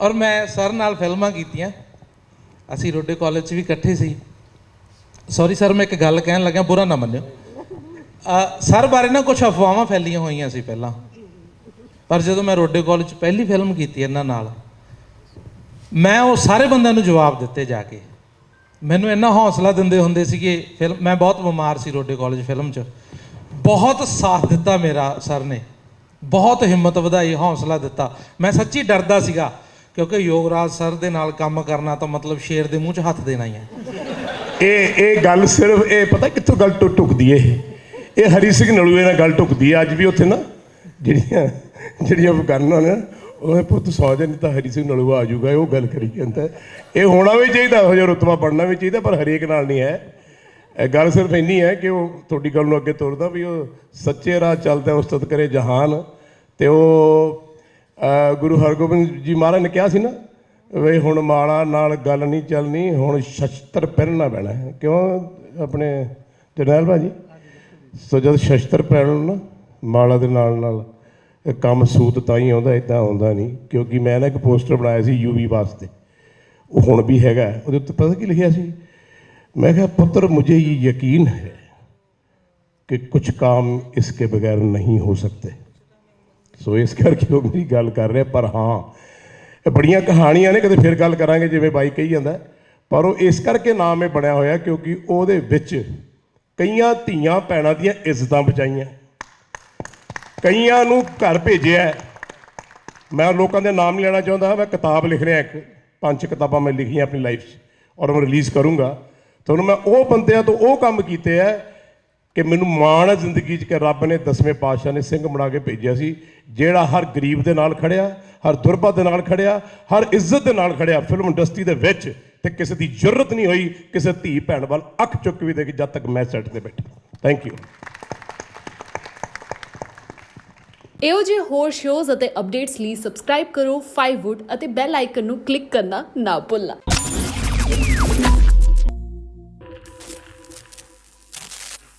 ਔਰ ਮੈਂ ਸਰ ਨਾਲ ਫਿਲਮਾਂ ਕੀਤੀਆਂ। ਅਸੀਂ ਰੋਡੇ ਕਾਲਜ 'ਚ ਵੀ ਇਕੱਠੇ ਸੀ। ਸੌਰੀ ਸਰ ਮੈਂ ਇੱਕ ਗੱਲ ਕਹਿਣ ਲੱਗਾ ਬੁਰਾ ਨਾ ਮੰਨਿਓ। ਸਰ ਬਾਰੇ ਨਾ ਕੁਝ ਅਫਵਾਹਾਂ ਫੈਲੀਆਂ ਹੋਈਆਂ ਸੀ ਪਹਿਲਾਂ। ਪਰ ਜਦੋਂ ਮੈਂ ਰੋਡੇ ਕਾਲਜ 'ਚ ਪਹਿਲੀ ਫਿਲਮ ਕੀਤੀ ਇਹਨਾਂ ਨਾਲ, ਮੈਂ ਉਹ ਸਾਰੇ ਬੰਦਿਆਂ ਨੂੰ ਜਵਾਬ ਦਿੱਤੇ ਜਾ ਕੇ। ਮੈਨੂੰ ਇੰਨਾ ਹੌਸਲਾ ਦਿੰਦੇ ਹੁੰਦੇ ਸੀਗੇ ਫਿਲਮ, ਮੈਂ ਬਹੁਤ ਬਿਮਾਰ ਸੀ ਰੋਡੇ ਕਾਲਜ ਫਿਲਮ 'ਚ। ਬਹੁਤ ਸਾਥ ਦਿੱਤਾ ਮੇਰਾ ਸਰ ਨੇ। ਬਹੁਤ ਹਿੰਮਤ ਵਧਾਈ, ਹੌਸਲਾ ਦਿੱਤਾ। ਮੈਂ ਸੱਚੀ ਡਰਦਾ ਸੀਗਾ ਕਿਉਂਕਿ ਯੋਗਰਾਜ ਸਰ ਦੇ ਨਾਲ ਕੰਮ ਕਰਨਾ ਤਾਂ ਮਤਲਬ ਸ਼ੇਰ ਦੇ ਮੂੰਹ 'ਚ ਹੱਥ ਦੇਣਾ ਹੀ ਹੈ ਇਹ ਇਹ ਗੱਲ ਸਿਰਫ, ਇਹ ਪਤਾ ਕਿੱਥੋਂ ਗੱਲ ਟੁ- ਟੁਕਦੀ ਏ ਇਹ? ਹਰੀ ਸਿੰਘ ਨਲੂਏ ਨਾਲ ਗੱਲ ਟੁਕਦੀ ਹੈ ਅੱਜ ਵੀ ਉੱਥੇ ਨਾ? ਜਿਹੜੀਆਂ ਜਿਹੜੀਆਂ ਬਗਾਨਾਂ ਨੇ ਉਹ ਪੁੱਤ ਸੌ ਜਾ ਨਹੀਂ ਤਾਂ ਹਰੀ ਸਿੰਘ ਨਲੂਆ ਆ ਜਾਊਗਾ, ਉਹ ਗੱਲ ਕਰੀ ਜਾਂਦਾ। ਇਹ ਹੋਣਾ ਵੀ ਚਾਹੀਦਾ, ਇਹੋ ਜਿਹਾ ਰੁਤਬਾ ਬਣਨਾ ਵੀ ਚਾਹੀਦਾ, ਪਰ ਹਰੇਕ ਨਾਲ ਨਹੀਂ ਹੈ। ਗੱਲ ਸਿਰਫ ਇੰਨੀ ਹੈ ਕਿ ਉਹ ਤੁਹਾਡੀ ਗੱਲ ਨੂੰ ਅੱਗੇ ਤੋਰਦਾ ਵੀ ਉਹ ਸੱਚੇ ਰਾਹ ਚੱਲਦਾ ਉਸਤਤ ਕਰੇ ਜਹਾਨ ਤੇ ਉਹ ਗੁਰੂ ਹਰਗੋਬਿੰਦ ਜੀ ਮਹਾਰਾਜ ਨੇ ਕਿਹਾ ਸੀ ਨਾ, ਵੇ ਹੁਣ ਮਾਲਾ ਨਾਲ ਗੱਲ ਨਹੀਂ ਚੱਲਣੀ, ਹੁਣ ਸ਼ਸਤਰ ਪਹਿਨਣਾ ਪੈਣਾ ਹੈ। ਕਿਉਂ ਆਪਣੇ ਜਨਰਲ ਭਾਜੀ? ਸੋ ਜਦ ਸ਼ਸਤਰ ਪਹਿਨਣ ਨਾ, ਮਾਲਾ ਦੇ ਨਾਲ ਨਾਲ ਕੰਮ ਸੂਤ ਤਾਂ ਹੀ ਆਉਂਦਾ ਇਦਾਂ ਆਉਂਦਾ ਨਹੀਂ। ਕਿਉਂਕਿ ਮੈਂ ਨਾ ਇੱਕ ਪੋਸਟਰ ਬਣਾਇਆ ਸੀ ਯੂਵੀ ਵਾਸਤੇ। ਉਹ ਹੁਣ ਵੀ ਹੈਗਾ, ਉਹਦੇ ਉੱਤੇ ਪਤਾ ਕੀ ਲਿਖਿਆ ਸੀ? ਮੈਂ ਕਿਹਾ, ਪੁੱਤਰ, ਮੁਝੇ ਇਹ ਯਕੀਨ ਹੈ ਕਿ ਕੁਝ ਕੰਮ ਇਸਕੇ ਬਗੈਰ ਨਹੀਂ ਹੋ ਸਕਦੇ। ਸੋ ਇਸ ਕਰਕੇ ਉਹ ਮੇਰੀ ਗੱਲ ਕਰ ਰਹੇ ਪਰ ਹਾਂ, ਇਹ ਬੜੀਆਂ ਕਹਾਣੀਆਂ ਨੇ, ਕਦੇ ਫਿਰ ਗੱਲ ਕਰਾਂਗੇ ਜਿਵੇਂ ਬਾਈ ਕਹੀ ਜਾਂਦਾ ਪਰ ਉਹ ਇਸ ਕਰਕੇ ਨਾਮ ਇਹ ਬਣਿਆ ਹੋਇਆ ਕਿਉਂਕਿ ਉਹਦੇ ਵਿੱਚ ਕਈਆਂ ਧੀਆਂ ਭੈਣਾਂ ਦੀਆਂ ਇੱਜ਼ਤਾਂ ਬਚਾਈਆਂ। ਕਈਆਂ ਨੂੰ ਘਰ ਭੇਜਿਆ ਮੈਂ ਲੋਕਾਂ ਦੇ ਨਾਮ ਨਹੀਂ ਲੈਣਾ ਚਾਹੁੰਦਾ, ਮੈਂ ਕਿਤਾਬ ਲਿਖ ਰਿਹਾ ਇੱਕ, ਪੰਜ ਕਿਤਾਬਾਂ ਮੈਂ ਲਿਖੀਆਂ ਆਪਣੀ ਲਾਈਫ 'ਚ ਔਰ ਮੈਂ ਰਿਲੀਜ਼ ਕਰੂੰਗਾ। ਤੁਹਾਨੂੰ ਮੈਂ ਉਹ ਬੰਦਿਆਂ ਤੋਂ ਉਹ ਕੰਮ ਕੀਤੇ ਆ ਕਿ ਮੈਨੂੰ ਮਾਣ ਹੈ ਜ਼ਿੰਦਗੀ 'ਚ ਕਿ ਰੱਬ ਨੇ ਦਸਵੇਂ ਪਾਤਸ਼ਾਹ ਨੇ ਸਿੰਘ ਬਣਾ ਕੇ ਭੇਜਿਆ ਸੀ, ਜਿਹੜਾ ਹਰ ਗਰੀਬ ਦੇ ਨਾਲ ਖੜਿਆ, ਹਰ ਦੁਰਬਾ ਦੇ ਨਾਲ ਖੜਿਆ, ਹਰ ਇੱਜ਼ਤ ਦੇ ਨਾਲ ਖੜਿਆ ਫਿਲਮ ਇੰਡਸਟਰੀ ਦੇ ਵਿੱਚ ਤੇ ਕਿਸੇ ਦੀ ਜ਼ਰੂਰਤ ਨਹੀਂ ਹੋਈ, ਕਿਸੇ ਧੀ ਭੈਣ ਵੱਲ ਅੱਖ ਚੁੱਕ ਵੀ ਦੇ ਕੇ ਜਦ ਤੱਕ ਮੈਂ ਸੈੱਟ ਤੇ ਬੈਠਾ। ਥੈਂਕ ਯੂ ਇਹੋ ਜਿਹੇ ਹੋਰ ਸ਼ੋਜ਼ ਅਤੇ ਅਪਡੇਟਸ ਲਈ ਸਬਸਕ੍ਰਾਈਬ ਕਰੋ 5wood ਅਤੇ ਬੈਲ ਆਈਕਨ ਨੂੰ ਕਲਿੱਕ ਕਰਨਾ ਨਾ ਭੁੱਲਣਾ।